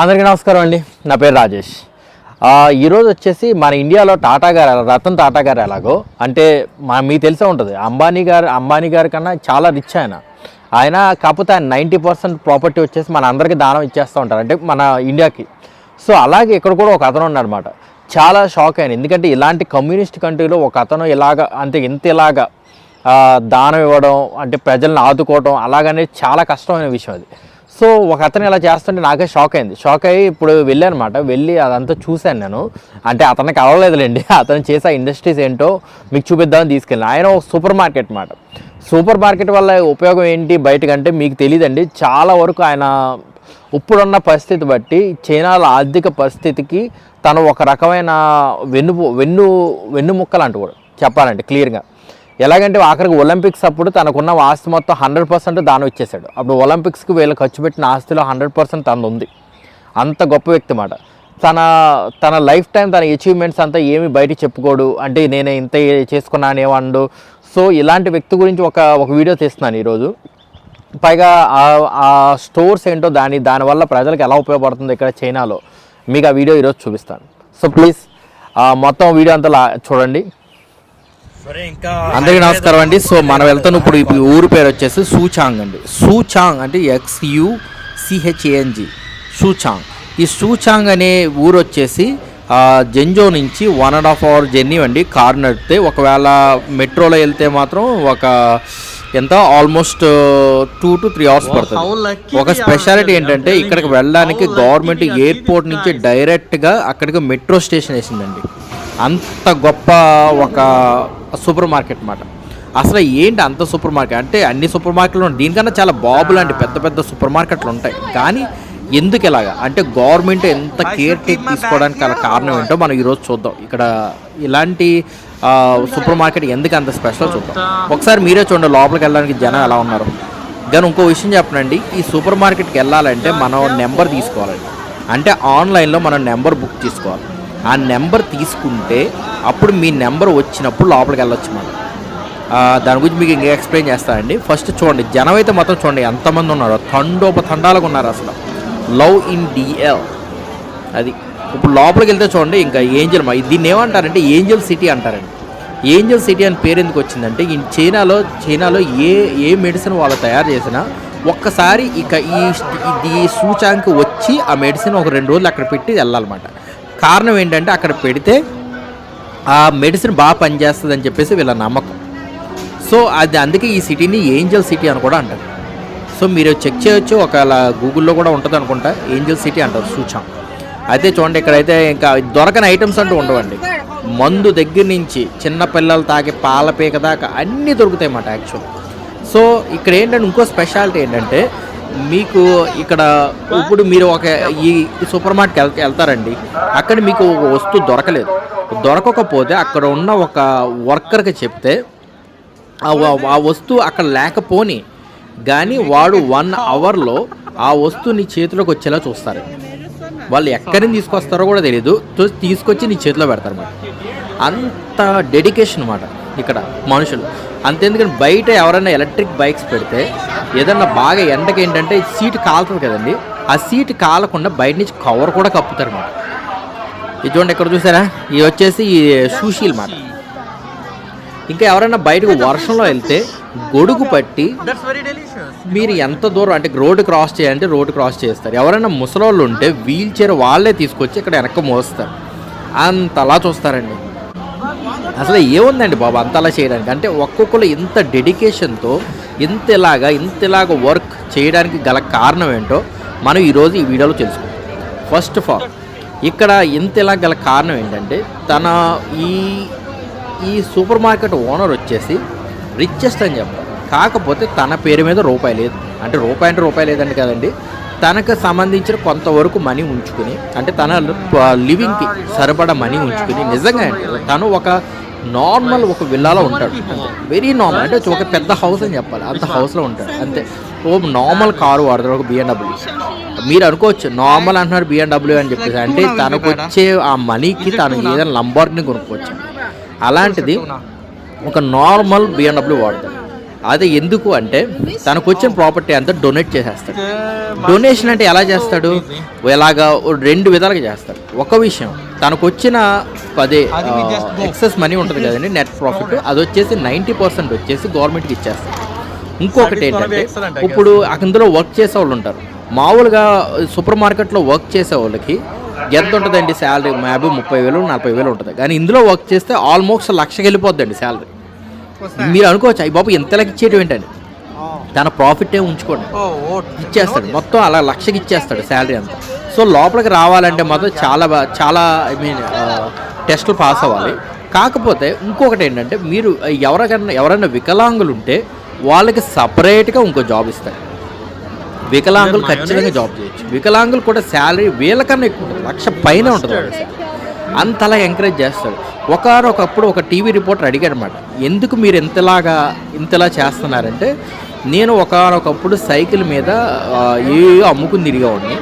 అందరికీ నమస్కారం అండి. నా పేరు రాజేష్. ఈరోజు వచ్చేసి మన ఇండియాలో టాటా గారు రతన్ టాటా గారు ఎలాగో అంటే మా మీకు తెలిసే ఉంటుంది. అంబానీ గారు అంబానీ గారి కన్నా చాలా రిచ్ ఆయన. ఆయన కాకపోతే ఆయన నైంటీ పర్సెంట్ ప్రాపర్టీ వచ్చేసి మన అందరికీ దానం ఇచ్చేస్తూ ఉంటారు అంటే మన ఇండియాకి. సో అలాగే ఇక్కడ కూడా ఒక అతను ఉన్నాడనమాట చాలా షాక్ అయింది ఎందుకంటే ఇలాంటి కమ్యూనిస్ట్ కంట్రీలో ఒక అతను ఇలాగా అంటే ఇంత ఇలాగా దానం ఇవ్వడం అంటే ప్రజలను ఆదుకోవడం అలాగనేది చాలా కష్టమైన విషయం అది. సో ఒక అతను ఇలా చేస్తుంటే నాకే షాక్ అయింది. షాక్ అయ్యి ఇప్పుడు వెళ్ళానమాట. వెళ్ళి అదంతా చూశాను నేను. అంటే అతనికి అవ్వలేదులేండి అతను చేసే ఇండస్ట్రీస్ ఏంటో మీకు చూపిద్దామని తీసుకెళ్ళాను. ఆయన ఒక సూపర్ మార్కెట్ మాట సూపర్ మార్కెట్ వల్ల ఉపయోగం ఏంటి బయటకంటే మీకు తెలియదండి. చాలా వరకు ఆయన ఇప్పుడున్న పరిస్థితి బట్టి చైనాల ఆర్థిక పరిస్థితికి తను ఒక రకమైన వెన్ను వెన్ను వెన్నుముక్కలు అంటూ కూడా చెప్పాలంటే క్లియర్గా. ఎలాగంటే ఆఖరికి ఒలింపిక్స్ అప్పుడు తనకున్న ఆస్తి మొత్తం హండ్రెడ్ పర్సెంట్ దానం వచ్చేసాడు అప్పుడు ఒలింపిక్స్కి వీళ్ళు ఖర్చు పెట్టిన ఆస్తిలో హండ్రెడ్ పర్సెంట్ తనది ఉంది అంత గొప్ప వ్యక్తి మాట తన తన లైఫ్ టైం తన అచీవ్మెంట్స్ అంతా ఏమి బయట చెప్పుకోడు. అంటే నేను ఇంత చేసుకున్నాను ఏమండు సో ఇలాంటి వ్యక్తి గురించి ఒక ఒక వీడియో తీస్తున్నాను ఈరోజు. పైగా ఆ- స్టోర్స్ ఏంటో దాని దానివల్ల ప్రజలకు ఎలా ఉపయోగపడుతుంది ఇక్కడ చైనాలో మీకు ఆ వీడియో ఈరోజు చూపిస్తాను. సో ప్లీజ్ మొత్తం వీడియో అంతా లా- చూడండి. అందరికీ నమస్కారం అండి. సో మనం వెళ్తున్న ఇప్పుడు ఈ ఊరు పేరు వచ్చేసి సూచాంగ్ అండి. సూచాంగ్ అంటే ఎక్స్యు సిహెచ్ఏఎన్జి సూచాంగ్. ఈ సూచాంగ్ అనే ఊరు వచ్చేసి ఆ, జెంజో నుంచి one and half hour journey అండి. కార్ నడిపితే ఒకవేళ మెట్రోలో వెళ్తే మాత్రం ఒక ఎంత? Almost two to three hours పడుతుంది. ఒక స్పెషాలిటీ ఏంటంటే ఇక్కడికి వెళ్ళడానికి గవర్నమెంట్ ఎయిర్పోర్ట్ నుంచి డైరెక్ట్గా అక్కడికి మెట్రో స్టేషన్ వేసిందండి. అంత గొప్ప ఒక సూపర్ మార్కెట్ మాట. అసలు ఏంటి అంత సూపర్ మార్కెట్ అంటే అన్ని సూపర్ మార్కెట్లు ఉన్నాయి. దీనికన్నా చాలా బాబు లాంటి పెద్ద పెద్ద సూపర్ మార్కెట్లు ఉంటాయి. కానీ ఎందుకు ఇలాగా? అంటే గవర్నమెంట్ ఎంత కేర్ టేక్ తీసుకోవడానికి గల కారణం ఏంటో మనం ఈరోజు చూద్దాం. ఇక్కడ ఇలాంటి సూపర్ మార్కెట్ ఎందుకు అంత స్పెషల్ చూద్దాం. ఒకసారి మీరే చూడండి లోపలికి వెళ్ళడానికి జనం ఎలా ఉన్నారు. కానీ ఇంకో విషయం చెప్పనండి ఈ సూపర్ మార్కెట్కి వెళ్ళాలంటే మనం నెంబర్ తీసుకోవాలండి అంటే ఆన్లైన్లో మనం నెంబర్ బుక్ చేసుకోవాలి ఆ నెంబర్ తీసుకుంటే అప్పుడు మీ నెంబర్ వచ్చినప్పుడు లోపలికి వెళ్ళొచ్చు మనం. దాని గురించి మీకు ఇంకా ఎక్స్ప్లెయిన్ చేస్తానండి. ఫస్ట్ చూడండి జనం అయితే మొత్తం చూడండి ఎంతమంది ఉన్నారో తండోపతండాలుగా ఉన్నారు అసలు. లవ్ ఇన్ డిఎల్ అది. ఇప్పుడు లోపలికి వెళ్తే చూడండి ఇంకా ఏంజల్ మా దీన్ని ఏమంటారంటే ఏంజల్ సిటీ అంటారండి. ఏంజల్ సిటీ అని పేరు ఎందుకు వచ్చిందంటే ఈ చైనాలో చైనాలో ఏ ఏ మెడిసిన్ వాళ్ళు తయారు చేసినా ఒక్కసారి ఇక ఈ ఈ సూచాంక్ వచ్చి ఆ మెడిసిన్ ఒక రెండు రోజులు అక్కడ పెట్టి వెళ్ళాలన్నమాట. కారణం ఏంటంటే అక్కడ పెడితే ఆ మెడిసిన్ బాగా పనిచేస్తుంది అని చెప్పేసి వీళ్ళ నమ్మకం. సో అది అందుకే ఈ సిటీని ఏంజల్ సిటీ అని కూడా అంటారు. సో మీరు చెక్ చేయొచ్చు ఒకవేళ గూగుల్లో కూడా ఉంటుంది అనుకుంటా ఏంజల్ సిటీ అంటారు సూచాం అయితే చూడండి ఇక్కడైతే ఇంకా దొరకని ఐటమ్స్ అంటూ ఉండవండి. మందు దగ్గర నుంచి చిన్న పిల్లలు తాగే పాల పీక దాకా అన్నీ దొరుకుతాయి అన్నమాట యాక్చువల్ సో ఇక్కడ ఏంటంటే ఇంకో స్పెషాలిటీ ఏంటంటే మీకు ఇక్కడ ఇప్పుడు మీరు ఒక ఈ సూపర్ మార్కెట్కి వెళ్తే వెళ్తారండి. అక్కడ మీకు ఒక వస్తువు దొరకలేదు. దొరకకపోతే అక్కడ ఉన్న ఒక వర్కర్కి చెప్తే ఆ వస్తువు అక్కడ లేకపోని కానీ వాడు వన్ అవర్లో ఆ వస్తువు నీ చేతిలోకి వచ్చేలా చూస్తారు. వాళ్ళు ఎక్కడి నుంచి తీసుకొస్తారో కూడా తెలియదు తీసుకొచ్చి నీ చేతిలో పెడతారు అన్నమాట అంత డెడికేషన్ అన్నమాట. ఇక్కడ మనుషులు. అంతెందుకని బయట ఎవరైనా ఎలక్ట్రిక్ బైక్స్ పెడితే ఏదన్నా బాగా ఎండకి ఏంటంటే సీట్ కాలుతుంది కదండి. ఆ సీట్ కాలకుండా బయట నుంచి కవర్ కూడా కప్పుతారు అన్నమాట ఇది చూడండి ఇక్కడ చూసారా? ఇది వచ్చేసి ఈ సుశీల్ మాట. ఇంకా ఎవరైనా బయటకు వర్షంలో వెళ్తే గొడుగు పట్టి మీరు ఎంత దూరం అంటే రోడ్డు క్రాస్ చేయాలంటే రోడ్డు క్రాస్ చేస్తారు. ఎవరైనా ముసలోళ్ళు ఉంటే వీల్ చైర్ వాళ్ళే తీసుకొచ్చి ఇక్కడ వెనక్కి మోస్తారు. అంతలా చూస్తారండి. అసలు ఏముందండి బాబు అంతలా చేయడానికి? అంటే ఒక్కొక్కరు ఇంత డెడికేషన్తో ఇంత ఇలాగా ఇంత ఇలాగ వర్క్ చేయడానికి గల కారణం ఏంటో మనం ఈరోజు ఈ వీడియోలో తెలుసుకుందాం. ఫస్ట్ ఆఫ్ ఆల్ ఇక్కడ ఇంత ఇలా గల కారణం ఏంటంటే తన ఈ ఈ సూపర్ మార్కెట్ ఓనర్ వచ్చేసి రిచెస్ట్ అని చెప్పారు కాకపోతే తన పేరు మీద రూపాయి లేదు. అంటే రూపాయి అంటే రూపాయి లేదండి కదండి. తనకు సంబంధించిన కొంతవరకు మనీ ఉంచుకుని అంటే తన లివింగ్కి సరిపడా మనీ ఉంచుకుని నిజంగా అంటే తను ఒక నార్మల్ ఒక విల్లాలో ఉంటాడు వెరీ నార్మల్ అంటే ఒక పెద్ద హౌస్ అని చెప్పాలి అంత హౌస్లో ఉంటాడు అంతే. ఓ నార్మల్ కారు వాడతాడు ఒక బిఎండబ్ల్యూ మీరు అనుకోవచ్చు నార్మల్ అంటున్నారు బిఎండబ్ల్యూ అని చెప్పేసి అంటే తనకు వచ్చే ఆ మనీకి తను ఏదైనా లంబార్ని కొనుక్కోవచ్చు. అలాంటిది ఒక నార్మల్ బిఎండబ్ల్యూ వాడతాడు. అది ఎందుకు అంటే తనకు వచ్చిన ప్రాపర్టీ అంతా డొనేట్ చేసేస్తాడు. డొనేషన్ అంటే ఎలా చేస్తాడు? ఎలాగా రెండు విధాలుగా చేస్తాడు. ఒక విషయం తనకు వచ్చిన పదే ఎక్సెస్ మనీ ఉంటుంది కదండి నెట్ ప్రాఫిట్ అది వచ్చేసి నైంటీ పర్సెంట్ వచ్చేసి గవర్నమెంట్కి ఇచ్చేస్తాడు. ఇంకొకటి ఏంటంటే ఇప్పుడు అందులో వర్క్ చేసే వాళ్ళు ఉంటారు. మామూలుగా సూపర్ మార్కెట్లో వర్క్ చేసే వాళ్ళకి ఎంత ఉంటుందండి శాలరీ యాభై ముప్పై వేలు నలభై వేలు ఉంటుంది. కానీ ఇందులో వర్క్ చేస్తే ఆల్మోస్ట్ లక్షకి వెళ్ళిపోద్దండి శాలరీ మీరు అనుకోవచ్చు అయ్యి బాబు ఎంతలకి ఇచ్చేయటం ఏంటండి తన ప్రాఫిటే ఉంచుకోండి. ఇచ్చేస్తాడు. మొత్తం అలా లక్షకి ఇచ్చేస్తాడు శాలరీ అంతా. సో లోపలికి రావాలంటే మాత్రం చాలా చాలా ఐ మీన్ టెస్టులు పాస్ అవ్వాలి. కాకపోతే ఇంకొకటి ఏంటంటే మీరు ఎవరికైనా ఎవరైనా వికలాంగులు ఉంటే వాళ్ళకి సపరేట్గా ఇంకో జాబ్ ఇస్తారు. వికలాంగులు ఖచ్చితంగా జాబ్ చేయొచ్చు. వికలాంగులు కూడా శాలరీ వీళ్ళకన్నా ఎక్కువ ఉంటుంది. లక్ష పైన ఉంటుంది. అంతలా ఎంకరేజ్ చేస్తాడు. ఒకరొకప్పుడు ఒక టీవీ రిపోర్టర్ అడిగాడనమాట ఎందుకు మీరు ఇంతలాగా ఇంతలా చేస్తున్నారంటే నేను ఒకనొకప్పుడు సైకిల్ మీద ఏవో ఏ అమ్ముకుని తిరిగేవాడిని.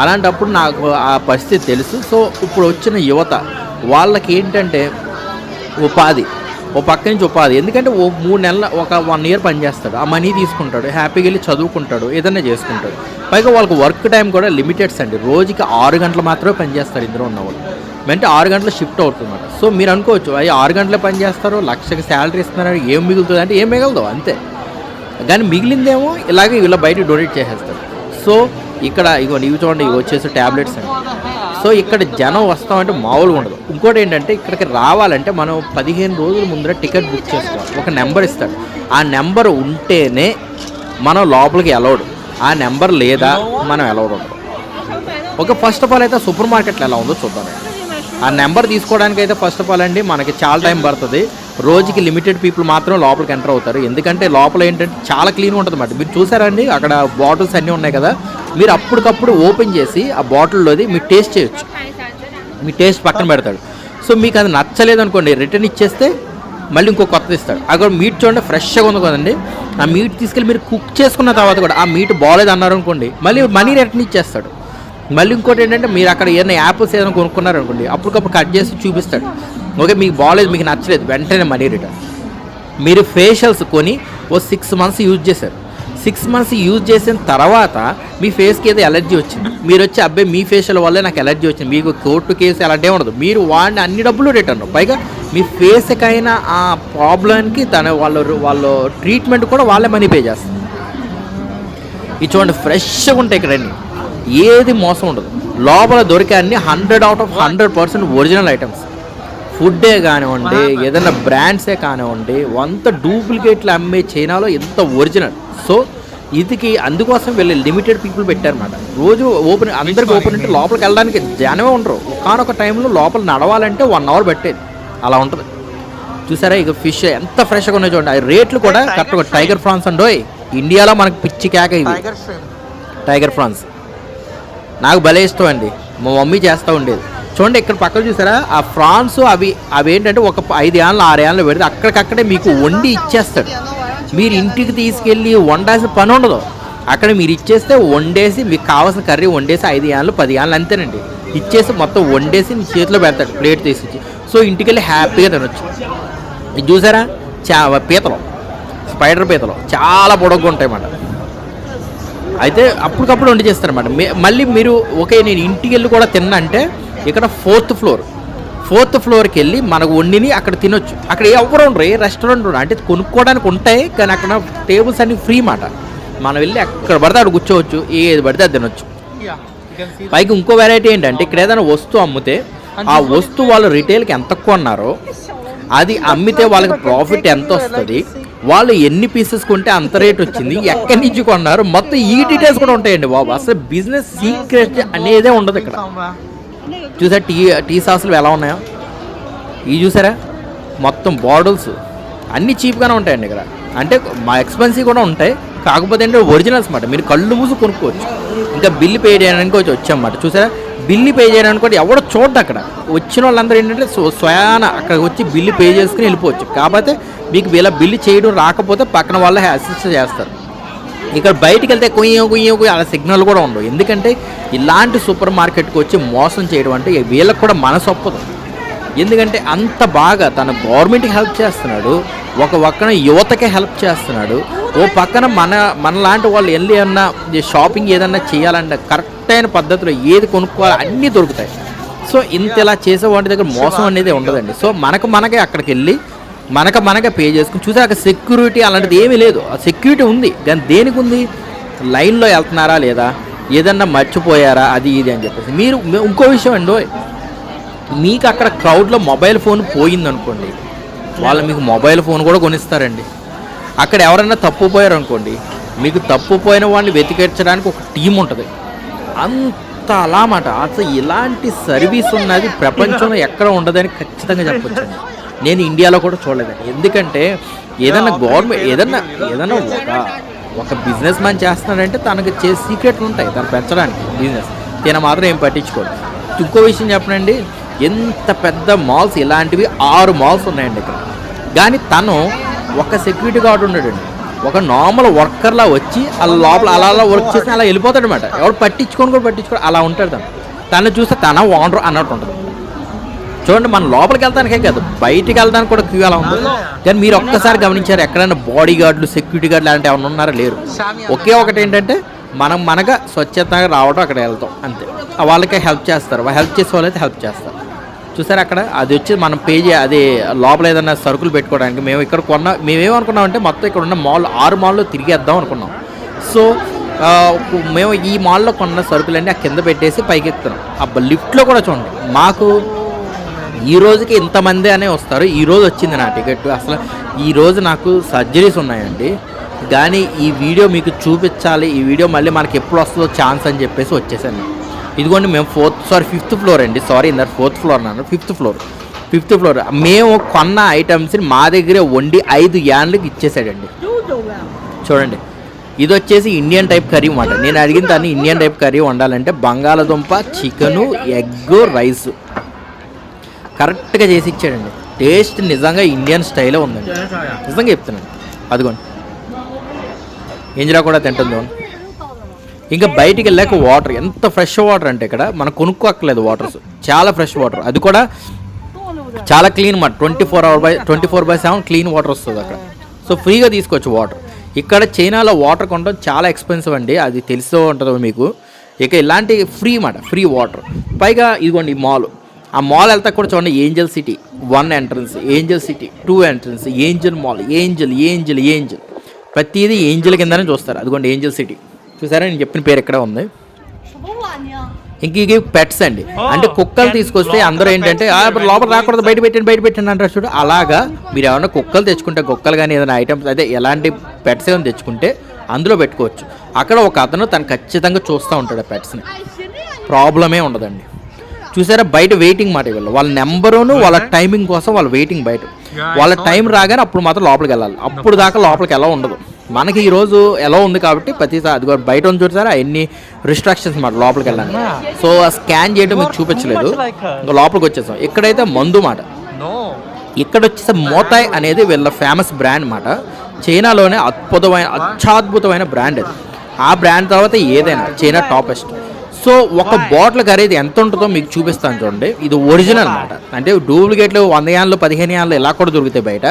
అలాంటప్పుడు నాకు ఆ పరిస్థితి తెలుసు. సో ఇప్పుడు వచ్చిన యువత వాళ్ళకి ఏంటంటే ఉపాధి ఓ పక్క నుంచి ఉపాధి. ఎందుకంటే ఓ మూడు నెలల ఒక వన్ ఇయర్ పనిచేస్తాడు ఆ మనీ తీసుకుంటాడు హ్యాపీగా వెళ్ళి చదువుకుంటాడు ఏదైనా చేసుకుంటాడు. పైగా వాళ్ళకి వర్క్ టైం కూడా లిమిటెడ్స్ అండి. రోజుకి ఆరు గంటలు మాత్రమే పనిచేస్తారు ఇందులో ఉన్నవాళ్ళు వెంటనే ఆరు గంటలు షిఫ్ట్ అవుతుందన్నమాట. సో మీరు అనుకోవచ్చు అవి ఆరు గంటలే పనిచేస్తారు లక్షకి శాలరీ ఇస్తున్నారు ఏం మిగులుతుంది అంటే ఏం మిగలదు అంతే. కానీ మిగిలిందేమో ఇలాగే ఇలా బయట డొనేట్ చేసేస్తారు. సో ఇక్కడ ఇగో ఇవి చూడండి ఇవి వచ్చేసి ట్యాబ్లెట్స్ అండి. సో ఇక్కడ జనం వస్తామంటే మామూలుగా ఉండదు. ఇంకోటి ఏంటంటే ఇక్కడికి రావాలంటే మనం పదిహేను రోజుల ముందర టికెట్ బుక్ చేసుకోవాలి. ఒక నెంబర్ ఇస్తాడు. ఆ నెంబర్ ఉంటేనే మనం లోపలికి అలౌడ్ ఆ నెంబర్ లేదా మనం అలౌడ్ ఉండదు. ఒక ఫస్ట్ ఆఫ్ ఆల్ అయితే సూపర్ మార్కెట్లో ఎలా ఉందో చూద్దాం. ఆ నెంబర్ తీసుకోవడానికి అయితే ఫస్ట్ ఆఫ్ ఆల్ అండి మనకి చాలా టైం పడుతుంది. రోజుకి లిమిటెడ్ పీపుల్ మాత్రం లోపలికి ఎంటర్ అవుతారు. ఎందుకంటే లోపల ఏంటంటే చాలా క్లీన్ ఉంటుంది అన్నమాట. మీరు చూసారండి అక్కడ బాటిల్స్ అన్నీ ఉన్నాయి కదా. మీరు అప్పటికప్పుడు ఓపెన్ చేసి ఆ బాటిల్లోది మీరు టేస్ట్ చేయొచ్చు. మీ టేస్ట్ పక్కన పెడతాడు. సో మీకు అది నచ్చలేదు అనుకోండి రిటర్న్ ఇచ్చేస్తే మళ్ళీ ఇంకో కొత్తది ఇస్తాడు. అక్కడ మీట్ చూడండి ఫ్రెష్గా ఉంది కదండి. ఆ మీట్ తీసుకెళ్ళి మీరు కుక్ చేసుకున్న తర్వాత కూడా ఆ మీట్ బాగాలేదు అన్నారు అనుకోండి మళ్ళీ మనీ రిటర్న్ ఇచ్చేస్తాడు. మళ్ళీ ఇంకోటి ఏంటంటే మీరు అక్కడ ఏదైనా యాప్స్ ఏదైనా కొనుక్కున్నారు అనుకోండి అప్పటికప్పుడు కట్ చేసి చూపిస్తాడు. ఓకే మీకు బాగాలేదు మీకు నచ్చలేదు వెంటనే మనీ రిటర్న్. మీరు ఫేషియల్స్ కొని ఓ సిక్స్ మంత్స్ యూజ్ చేశారు. సిక్స్ మంత్స్ యూజ్ చేసిన తర్వాత మీ ఫేస్కి ఏదో ఎలర్జీ వచ్చింది. మీరు వచ్చి అబ్బాయి మీ ఫేషియల్ వల్లే నాకు ఎలర్జీ వచ్చింది. మీకు కోర్టు కేసు అలాంటివి ఉండదు. మీరు వాడిని అన్ని డబ్బులు రిటర్న్ పైగా మీ ఫేస్కైనా ఆ ప్రాబ్లంకి తన వాళ్ళు వాళ్ళు ట్రీట్మెంట్ కూడా వాళ్ళే మనీ పే చేస్తారు. ఇది చూడండి ఫ్రెష్గా ఉంటాయి ఇక్కడన్నీ ఏది మోసం ఉండదు. లోపల దొరికే అన్ని hundred out of hundred percent original items ఫుడ్డే కానివ్వండి ఏదైనా బ్రాండ్సే కానివ్వండి అంత డూప్లికేట్లు అమ్మే చైనాలో ఎంత ఒరిజినల్ సో ఇదికి అందుకోసం వీళ్ళు లిమిటెడ్ పీపుల్ పెట్టారన్నమాట. రోజు ఓపెన్ అందరికి ఓపెన్ అంటే లోపలికి వెళ్ళడానికి జనమే ఉండరు. ఒకనొక టైంలో లోపల నడవాలంటే వన్ అవర్ పెట్టేది. అలా ఉంటుంది. చూసారా ఇక ఫిష్ ఎంత ఫ్రెష్గా ఉన్నాయో చూడండి. ఆ రేట్లు కూడా కరెక్ట్గా టైగర్ ఫ్రాన్స్ అండోయ్. ఇండియాలో మనకి పిచ్చి కేక. టైగర్ ఫ్రాన్స్ నాకు భలే ఇష్టం అండి. మా మమ్మీ చేస్తూ ఉండేది. చూడండి ఇక్కడ పక్కన చూసారా? ఆ ఫ్రాన్స్ అవి అవి ఏంటంటే ఒక ఐదు ఏళ్ళు ఆరు ఏళ్ళు పెడితే అక్కడికక్కడే మీకు వండి ఇచ్చేస్తాడు. మీరు ఇంటికి తీసుకెళ్ళి వండాల్సిన పని ఉండదు. అక్కడ మీరు ఇచ్చేస్తే వండేసి మీకు కావాల్సిన కర్రీ వండేసి ఐదు ఏళ్ళు పది ఏళ్ళు అంతేనండి. ఇచ్చేసి మొత్తం వండేసి మీ చేతిలో పెడతాడు ప్లేట్ తీసి సో ఇంటికి వెళ్ళి హ్యాపీగా తినొచ్చు. ఇది చూసారా? చా పీతలు. స్పైడర్ పీతలు. చాలా పొడవుగా ఉంటాయి అన్నమాట అయితే అప్పటికప్పుడు వండి చేస్తారన్నమాట. మే- మళ్ళీ మీరు ఓకే నేను ఇంటికి వెళ్ళి కూడా తిన్నా అంటే ఇక్కడ ఫోర్త్ ఫ్లోర్. ఫోర్త్ ఫ్లోర్కి వెళ్ళి మనకు వండిని అక్కడ తినొచ్చు. అక్కడ ఎవరు ఉండరు ఏ రెస్టారెంట్ ఉండరు. అంటే కొనుక్కోవడానికి ఉంటాయి కానీ అక్కడ టేబుల్స్ అన్ని ఫ్రీ మాట. మనం వెళ్ళి అక్కడ పడితే అక్కడ కూర్చోవచ్చు ఏది పడితే అది తినొచ్చు. పైకి ఇంకో వెరైటీ ఏంటంటే ఇక్కడ ఏదైనా వస్తువు అమ్మితే ఆ వస్తువు వాళ్ళు రిటైల్కి ఎంత కొన్నారో అది అమ్మితే వాళ్ళకి ప్రాఫిట్ ఎంత వస్తుంది వాళ్ళు ఎన్ని పీసెస్ కొంటే అంత రేట్ వచ్చింది. ఎక్కడి నుంచి కొన్నారు? మొత్తం ఈ డీటెయిల్స్ కూడా ఉంటాయండి బాబు. అసలు బిజినెస్ సీక్రెట్ అనేదే ఉండదు ఇక్కడ. చూసారా టీ టీ సాసులు ఎలా ఉన్నాయో? ఇవి చూసారా? మొత్తం బాటిల్స్ అన్నీ చీప్గానే ఉంటాయండి ఇక్కడ. అంటే మా ఎక్స్పెన్సివ్ కూడా ఉంటాయి. కాకపోతే అంటే ఒరిజినల్స్ అన్నమాట మీరు కళ్ళు మూసి కొనుక్కోవచ్చు. ఇంకా బిల్లు పే చేయడానికి వచ్చి వచ్చామన్నమాట చూసారా? బిల్లు పే చేయడానికి కూడా ఎవడో చూడదు అక్కడ. వచ్చిన వాళ్ళందరూ ఏంటంటే స్వ- స్వయాన అక్కడికి వచ్చి బిల్లు పే చేసుకుని వెళ్ళిపోవచ్చు. కాకపోతే మీకు ఇలా బిల్లు చేయడం రాకపోతే పక్కన వాళ్ళే అసిస్ట్ చేస్తారు. ఇక్కడ బయటికి వెళ్తే కొయ్యం కొయ్య కొయ్య అలా సిగ్నల్ కూడా ఉండవు. ఎందుకంటే ఇలాంటి సూపర్ మార్కెట్కి వచ్చి మోసం చేయడం అంటే వీళ్ళకి కూడా మనసు ఒప్పదు. ఎందుకంటే అంత బాగా తన గవర్నమెంట్కి హెల్ప్ చేస్తున్నాడు. ఒక పక్కన యువతకే హెల్ప్ చేస్తున్నాడు. ఓ పక్కన మన మనలాంటి వాళ్ళు వెళ్ళి ఏమన్నా షాపింగ్ ఏదన్నా చేయాలంటే కరెక్ట్ అయిన పద్ధతిలో ఏది కొనుక్కోవాలి అన్నీ దొరుకుతాయి. సో ఇంత ఇలా చేసే వాటి దగ్గర మోసం అనేది ఉండదండి. సో మనకు మనకే అక్కడికి వెళ్ళి మనకు మనకే పే చేసుకుని చూసే అక్కడ సెక్యూరిటీ అలాంటిది ఏమీ లేదు. ఆ సెక్యూరిటీ ఉంది. కానీ దేనికి ఉంది? లైన్లో వెళ్తున్నారా లేదా? ఏదన్నా మర్చిపోయారా? అది ఇది అని చెప్పేసి. మీరు ఇంకో విషయం అండి. మీకు అక్కడ క్రౌడ్లో మొబైల్ ఫోన్ పోయిందనుకోండి వాళ్ళు మీకు మొబైల్ ఫోన్ కూడా కొనిస్తారండి. అక్కడ ఎవరైనా తప్పుపోయారు అనుకోండి మీకు తప్పుపోయిన వాడిని వెతికించడానికి ఒక టీం ఉంటుంది. అంత అలా మాట అసలు ఇలాంటి సర్వీస్ ఉన్నది ప్రపంచంలో ఎక్కడ ఉండదని ఖచ్చితంగా చెప్పొచ్చు నేను ఇండియాలో కూడా చూడలేదండి. ఎందుకంటే ఏదన్నా గవర్నమెంట్ ఏదన్నా ఏదన్నా ఒక ఒక బిజినెస్ మ్యాన్ చేస్తున్నాడంటే తనకు చే సీక్రెట్లు ఉంటాయి. తను పెంచడానికి బిజినెస్ తిన మాత్రం ఏం పట్టించుకోడు. ఇంకో విషయం చెప్పనండి. ఎంత పెద్ద మాల్స్ ఇలాంటివి ఆరు మాల్స్ ఉన్నాయండి ఇక్కడ. కానీ తను ఒక సెక్యూరిటీ గార్డ్ ఉన్నాడండి. ఒక నార్మల్ వర్కర్లా వచ్చి అలా లోపల అలా అలా వర్క్ చేసి అలా వెళ్ళిపోతాడు అనమాట ఎవరు పట్టించుకొని కూడా పట్టించుకోడు అలా ఉంటాడు తను. తను చూస్తే తన ఓనర్ అన్నట్టు ఉంటుంది. చూడండి మనం లోపలికి వెళ్తానికే కాదు బయటికి వెళ్ళడానికి కూడా క్యూ అలా ఉంది. కానీ మీరు ఒక్కసారి గమనించారు ఎక్కడైనా బాడీ గార్డులు సెక్యూరిటీ గార్డులు అలాంటి ఏమైనా ఉన్నారా? లేరు. ఒకే ఒకటి ఏంటంటే మనం మనగా స్వచ్ఛతగా రావడం అక్కడ వెళ్తాం అంతే. వాళ్ళకి హెల్ప్ చేస్తారు. హెల్ప్ చేసే వాళ్ళైతే హెల్ప్ చేస్తారు. చూసారు అక్కడ? అది వచ్చి మనం పే చే అది లోపల ఏదైనా సరుకులు పెట్టుకోవడానికి మేము ఇక్కడ కొన్న మేమేమనుకున్నామంటే మొత్తం ఇక్కడ ఉన్న మాల్ ఆరు మాల్లో తిరిగేద్దాం అనుకున్నాం. సో మేము ఈ మాల్లో కొన్న సరుకులన్నీ ఆ కింద పెట్టేసి పైకి ఎక్కుతున్నాం అబ్బా లిఫ్ట్లో కూడా చూడండి. మాకు ఈ రోజుకి ఇంతమంది అనే వస్తారు. ఈ రోజు వచ్చింది నా టికెట్ అసలు ఈ రోజు నాకు సర్జరీస్ ఉన్నాయండి. కానీ ఈ వీడియో మీకు చూపించాలి. ఈ వీడియో మళ్ళీ మనకి ఎప్పుడు వస్తుందో ఛాన్స్ అని చెప్పేసి వచ్చేసాను. ఇదిగోండి మేము ఫోర్త్ సారీ ఫిఫ్త్ ఫ్లోర్ అండి. సారీ ఇందరు ఫోర్త్ ఫ్లోర్ అన్నాను. Fifth floor. Fifth floor. మేము కొన్న ఐటమ్స్ని మా దగ్గరే వండి ఐదు యాన్లకు ఇచ్చేసాడండి. చూడండి. ఇది వచ్చేసి ఇండియన్ టైప్ కర్రీ మాట నేను అడిగిన దాన్ని ఇండియన్ టైప్ కర్రీ వండాలంటే బంగాళదుంప చికెను ఎగ్ రైస్. కరెక్ట్గా చేసి ఇచ్చాడండి. టేస్ట్ నిజంగా ఇండియన్ స్టైలే ఉందండి. నిజంగా చెప్తున్నాను. అదిగోండి. ఇంజరా కూడా తింటుంది? ఇంకా బయటికి వెళ్ళాక వాటర్ ఎంత ఫ్రెష్ వాటర్ అంటే ఇక్కడ మనం కొనుక్కోక్కర్లేదు వాటర్స్ చాలా ఫ్రెష్ వాటర్. అది కూడా చాలా క్లీన్ మాట. Twenty four hour by twenty four by seven clean water వస్తుంది అక్కడ. సో ఫ్రీగా తీసుకోవచ్చు వాటర్. ఇక్కడ చైనాలో వాటర్ కొనడం చాలా ఎక్స్పెన్సివ్ అండి. అది తెలుస్తూ ఉంటుంది మీకు. ఇక ఇలాంటి ఫ్రీ మాట ఫ్రీ వాటర్. పైగా ఇదిగోండి ఈ మాల్. ఆ మాల్ వెళ్తా కూడా చూడండి angel city. One entrance angel city. Two entrance angel mall. Angel angel angel. ప్రతిదీ ఏంజల్ కిందనే చూస్తారు. అదిగోండి ఏంజల్ సిటీ. చూసారా? నేను చెప్పిన పేరు ఎక్కడ ఉంది? ఇంక ఇక పెట్స్ అండి. అంటే కుక్కలు తీసుకొస్తే అందరూ ఏంటంటే లోపల రాకూడదు బయట పెట్టండి బయట పెట్టండి అంటారు చూడు. అలాగా మీరు ఏమైనా కుక్కలు తెచ్చుకుంటే కుక్కలు కానీ ఏదైనా ఐటమ్స్ అయితే ఎలాంటి పెట్స్ ఏమైనా తెచ్చుకుంటే అందులో పెట్టుకోవచ్చు. అక్కడ ఒక అతను తను ఖచ్చితంగా చూస్తూ ఉంటాడు ఆ పెట్స్ని ప్రాబ్లమే ఉండదండి. చూసారా? బయట వెయిటింగ్ మాట వీళ్ళు వాళ్ళ నెంబరును వాళ్ళ టైమింగ్ కోసం వాళ్ళ వెయిటింగ్ బయట. వాళ్ళ టైం రాగానే అప్పుడు మాత్రం లోపలికి వెళ్ళాలి. అప్పుడు దాకా లోపలికి ఎలా ఉండదు. మనకి ఈ రోజు ఎలా ఉంది కాబట్టి ప్రతిసారి అది కూడా బయట ఉంది చూసారా ఎన్ని రిస్ట్రాక్షన్స్ మాట లోపలికి వెళ్ళాలి సో స్కాన్ చేయడం మీకు చూపించలేదు. ఇంకా లోపలికి వచ్చేసాం. ఇక్కడైతే మందు మాట. ఇక్కడ వచ్చేసి మోతాయ్ అనేది వీళ్ళ ఫేమస్ బ్రాండ్ మాట. చైనాలోనే అద్భుతమైన అత్యద్భుతమైన బ్రాండ్ అది. ఆ బ్రాండ్ తర్వాత ఏదైనా చైనా టాపెస్ట్ సో ఒక బాటిల్ ఖరీదు ఎంత ఉంటుందో మీకు చూపిస్తాను చూడండి. ఇది ఒరిజినల్ అన్నమాట అంటే డూప్లికేట్లు వంద యాన్లు పదిహేను యాన్లు ఇలా కూడా దొరుకుతాయి బయట.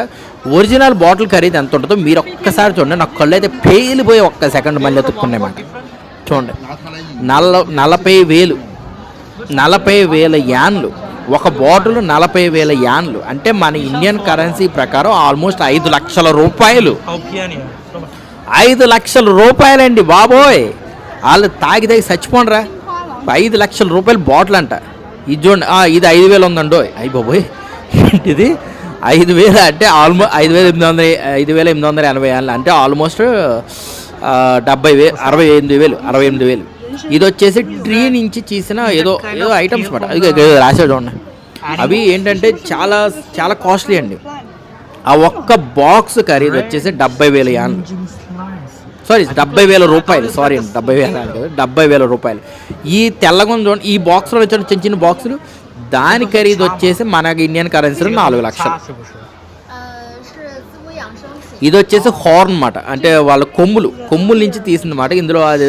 ఒరిజినల్ బాటిల్ ఖరీదు ఎంత ఉంటుందో మీరు ఒక్కసారి చూడండి. నాకు కళ్ళు అయితే పేలిపోయి ఒక్క సెకండ్ మళ్ళీ ఎత్తుక్కున్నాయన్నమాట చూడండి. నల్ల నలభై వేలు నలభై వేల యాన్లు ఒక బాటిల్ నలభై వేల యాన్లు. అంటే మన ఇండియన్ కరెన్సీ ప్రకారం ఆల్మోస్ట్ ఐదు లక్షల రూపాయలు? ఐదు లక్షల రూపాయలండి బాబోయ్. వాళ్ళు తాగి తాగి చచ్చిపోండిరా. ఐదు లక్షల రూపాయలు బాటిల్ అంట. ఇది చూడండి ఇది ఐదు వేలు ఉందండో. అయ్యి బాబోయ్ ఏంటిది? ఐదు వేలు అంటే ఆల్మోస్ట్ ఐదు వేల ఎనిమిది వందల ఐదు వేల ఎనిమిది వందల ఎనభై ఏళ్ళు అంటే ఆల్మోస్ట్ డెబ్బై వేలు అరవై ఎనిమిది వేలు అరవై ఎనిమిది వేలు. ఇది వచ్చేసి ట్రీ నుంచి చేసిన ఏదో ఏదో ఐటమ్స్ మాట అది చూడండి. అవి ఏంటంటే చాలా చాలా కాస్ట్లీ అండి. ఆ ఒక్క బాక్స్ ఖరీదు వచ్చేసి డెబ్బై వేల యాన్ సారీ డెబ్బై వేల రూపాయలు. సారీ అండి డెబ్బై వేల అంటే డెబ్బై వేల రూపాయలు. ఈ తెల్లగొంద చూడండి ఈ బాక్స్లో వచ్చిన చిన్న చిన్న బాక్సులు దాని ఖరీదు వచ్చేసి మన ఇండియన్ కరెన్సీలో నాలుగు లక్షలు. ఇది వచ్చేసి హార్న్ అనమాట అంటే వాళ్ళ కొమ్ములు కొమ్ముల నుంచి తీసింది తీసిందన్నమాట ఇందులో అది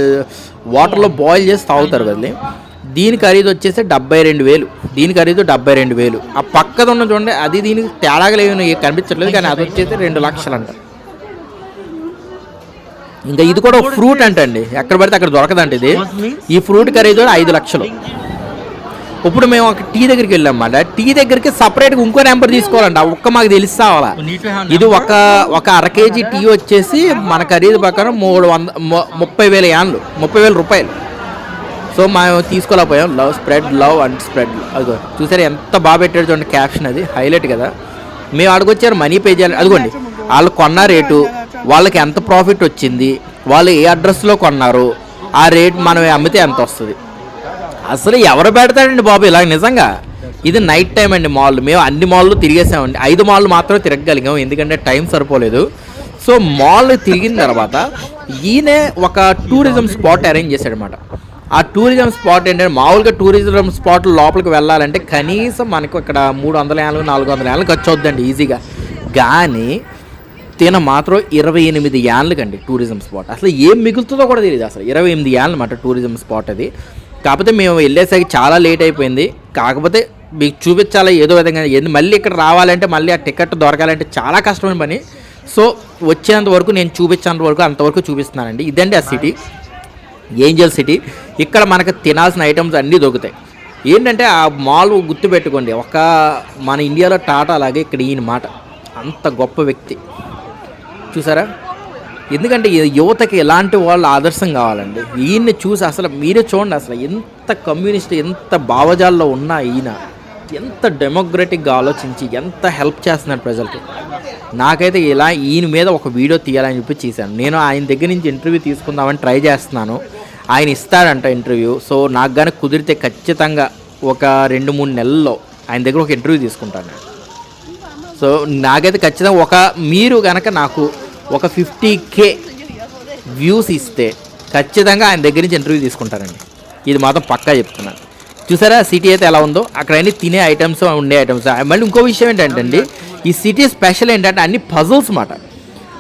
వాటర్లో బాయిల్ చేసి తాగుతారు కదండి. దీని ఖరీదు వచ్చేసి డెబ్బై రెండు వేలు. దీని ఖరీదు డెబ్బై రెండు వేలు. ఆ పక్కదున్న చూడండి అది దీనికి తేడాగా లేవు కనిపించట్లేదు కానీ అది వచ్చేసి రెండు లక్షలు అంటారు ఇంకా ఇది కూడా ఫ్రూట్ అంటండి. ఎక్కడ పడితే అక్కడ దొరకదంట ఇది. ఈ ఫ్రూట్ ఖరీదు ఐదు లక్షలు. ఇప్పుడు మేము ఒక టీ దగ్గరికి వెళ్ళాం అన్నమాట. టీ దగ్గరికి సపరేట్గా ఇంకో నెంబర్ తీసుకోవాలంట. ఒక్క మాకు తెలిసి రావాలా You need to have ఇది ఒక ఒక అర కేజీ టీ వచ్చేసి మన ఖరీదు ప్రకారం మూడు వంద ముప్పై వేల యాన్లు. ముప్పై వేల రూపాయలు. సో మేము తీసుకోలేకపోయాం. Love spread love and spread. అదిగో చూసారా ఎంత బాగా పెట్టాడు చూడండి క్యాప్షన్ అది. హైలైట్ కదా. మేము అడుగొచ్చారు మనీ పే చేయాలి. అదిగోండి. వాళ్ళు కొన్న రేటు. వాళ్ళకి ఎంత ప్రాఫిట్ వచ్చింది వాళ్ళు ఏ అడ్రస్లో కొన్నారు ఆ రేట్ మనం అమ్మితే ఎంత వస్తుంది? అసలు ఎవరు పెడతాడండి బాబు ఇలా? నిజంగా ఇది నైట్ టైం అండి మాల్. మేము అన్ని మాల్లు తిరిగేసామండి. ఐదు మాల్లు మాత్రమే తిరగగలిగాం ఎందుకంటే టైం సరిపోలేదు. సో మాల్ తిరిగిన తర్వాత ఈయనే ఒక టూరిజం స్పాట్ అరేంజ్ చేశాడనమాట ఆ టూరిజం స్పాట్ ఏంటంటే మామూలుగా టూరిజం స్పాట్ లోపలికి వెళ్ళాలంటే కనీసం మనకు ఇక్కడ మూడు వందల ఏళ్ళు నాలుగు వందల ఏళ్ళు ఖర్చు అవుద్దండి ఈజీగా. కానీ తిన మాత్రం ఇరవై ఎనిమిది ఏళ్ళకండి టూరిజం స్పాట్. అసలు ఏం మిగులుతుందో కూడా తెలియదు అసలు. ఇరవై ఎనిమిది ఏళ్ళు అనమాట టూరిజం స్పాట్ అది. కాకపోతే మేము వెళ్ళేసరికి చాలా లేట్ అయిపోయింది. కాకపోతే మీకు చూపించాలి ఏదో విధంగా ఎందుకు మళ్ళీ ఇక్కడ రావాలంటే మళ్ళీ ఆ టికెట్ దొరకాలంటే చాలా కష్టమైన పని. సో వచ్చేంత వరకు నేను చూపించేంత వరకు అంతవరకు చూపిస్తున్నానండి. ఇదండి ఆ సిటీ. Angel city. ఇక్కడ మనకు తినాల్సిన ఐటమ్స్ అన్నీ దొరుకుతాయి. ఏంటంటే ఆ మాల్ గుర్తుపెట్టుకోండి. ఒక మన ఇండియాలో టాటా అలాగే ఇక్కడ ఈయన మాట. అంత గొప్ప వ్యక్తి. చూసారా? ఎందుకంటే యువతకి ఎలాంటి వాళ్ళు ఆదర్శం కావాలండి. ఈయన్ని చూసి అసలు మీరే చూడండి అసలు ఎంత కమ్యూనిస్ట్ ఎంత భావజాల్లో ఉన్న ఈయన. ఎంత డెమోక్రటిక్గా ఆలోచించి ఎంత హెల్ప్ చేస్తున్నాడు ప్రజలకి. నాకైతే ఇలా ఈయన మీద ఒక వీడియో తీయాలని చెప్పి చేశాను. నేను ఆయన దగ్గర నుంచి ఇంటర్వ్యూ తీసుకుందామని ట్రై చేస్తున్నాను. ఆయన ఇస్తాడంట ఇంటర్వ్యూ. సో నాకు కానీ కుదిరితే ఖచ్చితంగా ఒక రెండు మూడు నెలల్లో ఆయన దగ్గర ఒక ఇంటర్వ్యూ తీసుకుంటాను నేను. సో నాకైతే ఖచ్చితంగా ఒక మీరు కనుక నాకు ఒక ఫిఫ్టీ కే వ్యూస్ ఇస్తే ఖచ్చితంగా ఆయన దగ్గర నుంచి ఇంటర్వ్యూ తీసుకుంటారండి. ఇది మాత్రం పక్కా చెప్తున్నాను చూసారా సిటీ అయితే ఎలా ఉందో? అక్కడ అన్ని తినే ఐటమ్స్ ఉండే ఐటమ్స్. మళ్ళీ ఇంకో విషయం ఏంటంటే అండి ఈ సిటీ స్పెషల్ ఏంటంటే అన్ని పజల్స్ మాట.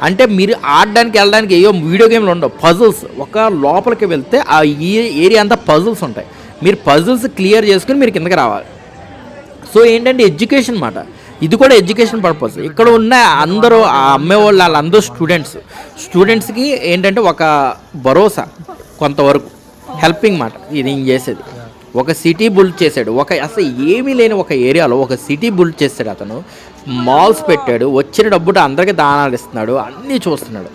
అంటే మీరు ఆడడానికి వెళ్ళడానికి ఏయో వీడియో గేమ్లు ఉండవు. పజల్స్ ఒక లోపలికి వెళ్తే ఆ ఈ ఏరియా అంతా పజల్స్ ఉంటాయి. మీరు పజల్స్ క్లియర్ చేసుకుని మీరు కిందకి రావాలి. సో ఏంటంటే ఎడ్యుకేషన్ మాట. ఇది కూడా ఎడ్యుకేషన్ పర్పస్. ఇక్కడ ఉన్న అందరూ ఆ అమ్మేవాళ్ళు వాళ్ళందరూ స్టూడెంట్స్. స్టూడెంట్స్కి ఏంటంటే ఒక భరోసా కొంతవరకు. హెల్పింగ్ మాట. ఇది చేసేది. ఒక సిటీ బుల్డ్ చేశాడు. ఒక అసలు ఏమీ లేని ఒక ఏరియాలో ఒక సిటీ బుల్డ్ చేశాడు అతను. మాల్స్ పెట్టాడు. వచ్చిన డబ్బుతో అందరికీ దానాలు ఇస్తున్నాడు. అన్నీ చూస్తున్నాడు.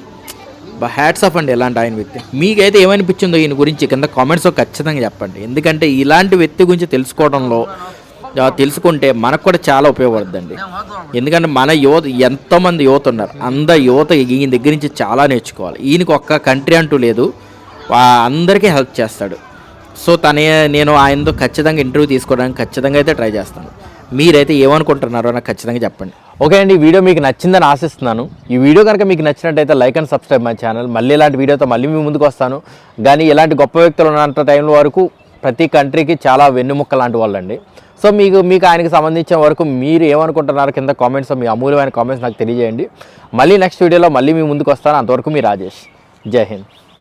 హ్యాట్స్ ఆఫ్ అండి ఇలాంటి ఆయన వ్యక్తి. మీకైతే ఏమనిపించిందో ఈయన గురించి కింద కామెంట్స్లో ఖచ్చితంగా చెప్పండి. ఎందుకంటే ఇలాంటి వ్యక్తి గురించి తెలుసుకోవడంలో తెలుసుకుంటే మనకు కూడా చాలా ఉపయోగపడుతుందండి ఎందుకంటే మన యువత ఎంతోమంది యువత ఉన్నారు. అంద యువత ఈయన దగ్గర నుంచి చాలా నేర్చుకోవాలి. ఈయనకు ఒక్క కంట్రీ అంటూ లేదు. అందరికీ హెల్ప్ చేస్తాడు. సో తనే నేను ఆయనతో ఖచ్చితంగా ఇంటర్వ్యూ తీసుకోవడానికి ఖచ్చితంగా అయితే ట్రై చేస్తాను. మీరైతే ఏమనుకుంటున్నారో నాకు ఖచ్చితంగా చెప్పండి. ఓకే అండి ఈ వీడియో మీకు నచ్చిందని ఆశిస్తున్నాను. ఈ వీడియో కనుక మీకు నచ్చినట్టయితే like and subscribe my channel. మళ్ళీ ఇలాంటి వీడియోతో మళ్ళీ మీ ముందుకు వస్తాను. కానీ ఇలాంటి గొప్ప వ్యక్తులు ఉన్నంత టైం వరకు ప్రతి కంట్రీకి చాలా వెన్నుముక్క లాంటి వాళ్ళండి. సో మీకు మీకు ఆయనకి సంబంధించిన వరకు మీరు ఏమనుకుంటున్నారు కింద కామెంట్స్ మీ అమూల్యమైన కామెంట్స్ నాకు తెలియజేయండి. మళ్ళీ నెక్స్ట్ వీడియోలో మళ్ళీ మీ ముందుకు వస్తాను. అంతవరకు మీ రాజేష్. జై హింద్.